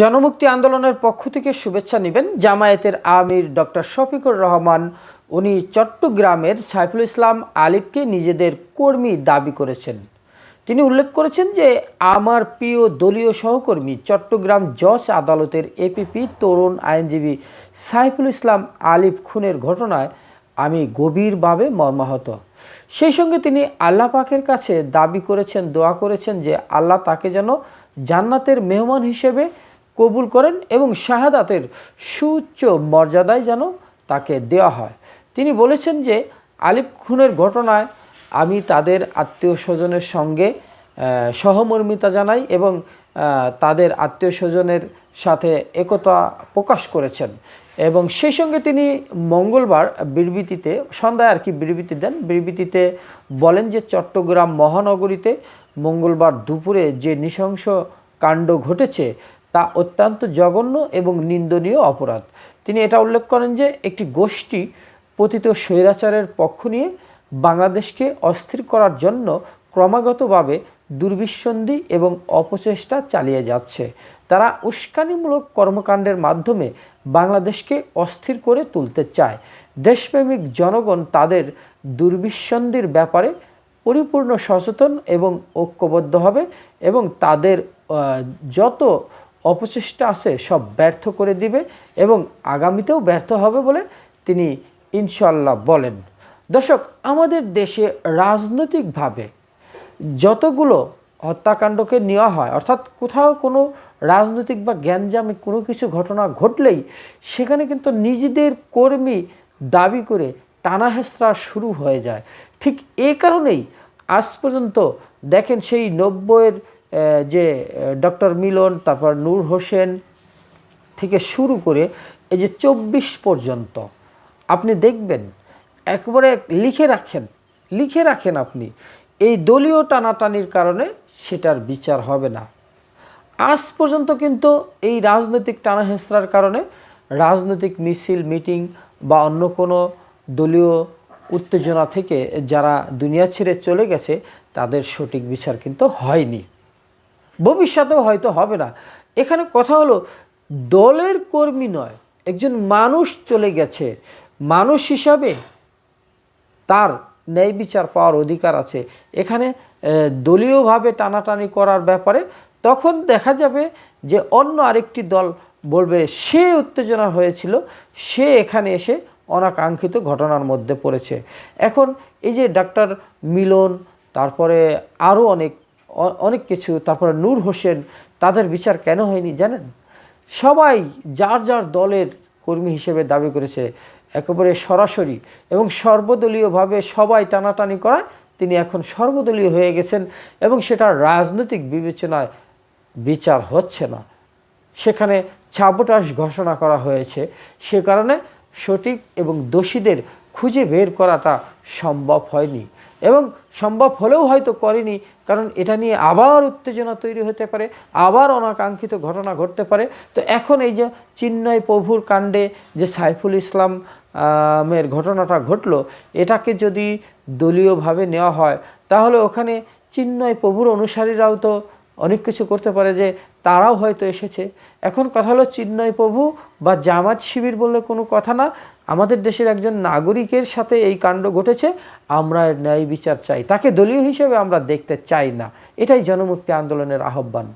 জনমুক্তি আন্দোলনের পক্ষ থেকে শুভেচ্ছা নেবেন জামায়াতের আমির ডক্টর শফিকুর রহমান। উনি চট্টগ্রামের সাইফুল ইসলাম আলিফকে নিজেদের কর্মী দাবি করেছেন। তিনি উল্লেখ করেছেন যে, আমার প্রিয় দলীয় সহকর্মী চট্টগ্রাম জজ আদালতের এপিপি তরুণ আইনজীবী সাইফুল ইসলাম আলিফ খুনের ঘটনায় আমি গভীরভাবে মর্মাহত। সেই সঙ্গে তিনি আল্লাহ পাকের কাছে দাবি করেছেন, দোয়া করেছেন যে, আল্লাহ তাকে যেন জান্নাতের মেহমান হিসেবে কবুল করেন এবং শাহাদাতের সুউচ্চ মর্যাদায় যেন তাকে দেওয়া হয়। তিনি বলেছেন যে, আলিফ খুনের ঘটনায় আমি তাদের আত্মীয় স্বজনের সঙ্গে সহমর্মিতা জানাই এবং তাদের আত্মীয় স্বজনের সাথে একতা প্রকাশ করেছেন। এবং সেই সঙ্গে তিনি মঙ্গলবার বিবৃতিতে, সন্ধ্যায় আর কি বিবৃতি দেন। বিবৃতিতে বলেন যে, চট্টগ্রাম মহানগরীতে মঙ্গলবার দুপুরে যে নৃশংস কাণ্ড ঘটেছে তা অত্যন্ত জঘন্য এবং নিন্দনীয় অপরাধ। তিনি এটা উল্লেখ করেন যে, একটি গোষ্ঠী পতিত স্বৈরাচারের পক্ষ নিয়ে বাংলাদেশকে অস্থির করার জন্য ক্রমাগতভাবে দুর্বিসন্ধি এবং অপচেষ্টা চালিয়ে যাচ্ছে। তারা উস্কানিমূলক কর্মকাণ্ডের মাধ্যমে বাংলাদেশকে অস্থির করে তুলতে চায়। দেশপ্রেমিক জনগণ তাদের দুর্বিসন্ধির ব্যাপারে পরিপূর্ণ সচেতন এবং ঐক্যবদ্ধ হবে এবং তাদের যত অপচেষ্টা আছে, সব ব্যর্থ করে দিবে এবং আগামীতেও ব্যর্থ হবে বলে তিনি ইনশাল্লাহ বলেন। দর্শক, আমাদের দেশে রাজনৈতিকভাবে যতগুলো হত্যাকাণ্ডকে নেওয়া হয়, অর্থাৎ কোথাও কোনো রাজনৈতিক বা জ্ঞানজামে কোনো কিছু ঘটনা ঘটলেই সেখানে কিন্তু নিজেদের কর্মী দাবি করে টানা হেঁচড়া শুরু হয়ে যায়। ঠিক এই কারণেই আজ পর্যন্ত দেখেন সেই নব্বইয়ের যে ডক্টর মিলন, তারপর নূর হোসেন থেকে শুরু করে এই যে চব্বিশ পর্যন্ত, আপনি দেখবেন, একবারে লিখে রাখেন লিখে রাখেন আপনি, এই দলীয় টানাটানির কারণে সেটার বিচার হবে না। আজ পর্যন্ত কিন্তু এই রাজনৈতিক টানা হেঁচড়ার কারণে রাজনৈতিক মিছিল, মিটিং বা অন্য কোনো দলীয় উত্তেজনা থেকে যারা দুনিয়া ছেড়ে চলে গেছে, তাদের সঠিক বিচার কিন্তু হয়নি। ভবিষ্যতেও হয়তো হবে না। এখানে কথা হলো, দলের কর্মী নয়, একজন মানুষ চলে গেছে। মানুষ হিসাবে তার ন্যায় বিচার পাওয়ার অধিকার আছে। এখানে দলীয়ভাবে টানাটানি করার ব্যাপারে তখন দেখা যাবে যে অন্য আরেকটি দল বলবে, সে উত্তেজনা হয়েছিল, সে এখানে এসে অনাকাঙ্ক্ষিত ঘটনার মধ্যে পড়েছে। এখন এই যে ডাক্তার মিলন, তারপরে আরও অনেক অনেক কিছু, তারপরে নূর হোসেন, তাদের বিচার কেন হয়নি জানেন? সবাই যার যার দলের কর্মী হিসেবে দাবি করেছে, একেবারে সরাসরি এবং সর্বদলীয়ভাবে সবাই টানাটানি করায় তিনি এখন সর্বদলীয় হয়ে গেছেন এবং সেটা রাজনৈতিক বিবেচনায় বিচার হচ্ছে না। সেখানে ছাবোটাস ঘোষণা করা হয়েছে, সে কারণে সঠিক এবং দোষীদের খুঁজে বের করাটা সম্ভব হয়নি। এবং সম্ভব হলেও হয়তো করেনি, কারণ এটা নিয়ে আবার উত্তেজনা তৈরি হতে পারে, আবার অনাকাঙ্ক্ষিত ঘটনা ঘটতে পারে। তো এখন এই যে চিন্ময় প্রভুর কাণ্ডে যে সাইফুল ইসলাম আমের ঘটনাটা ঘটলো, এটাকে যদি দলীয়ভাবে নেওয়া হয়, তাহলে ওখানে চিন্ময় প্রভুর অনুসারীরাও তো অনেক কিছু করতে পারে যে তারাও হয়তো এসেছে। এখন কথা হলো চিন্ময় প্রভু বা জামাত শিবির বলে কোনো কথা না। আমাদের দেশের একজন নাগরিকের সাথে এই কাণ্ড ঘটেছে, আমরা ন্যায় বিচার চাই। তাকে দলীয় হিসেবে আমরা দেখতে চাই না। এটাই জনমুক্তি আন্দোলনের আহ্বান।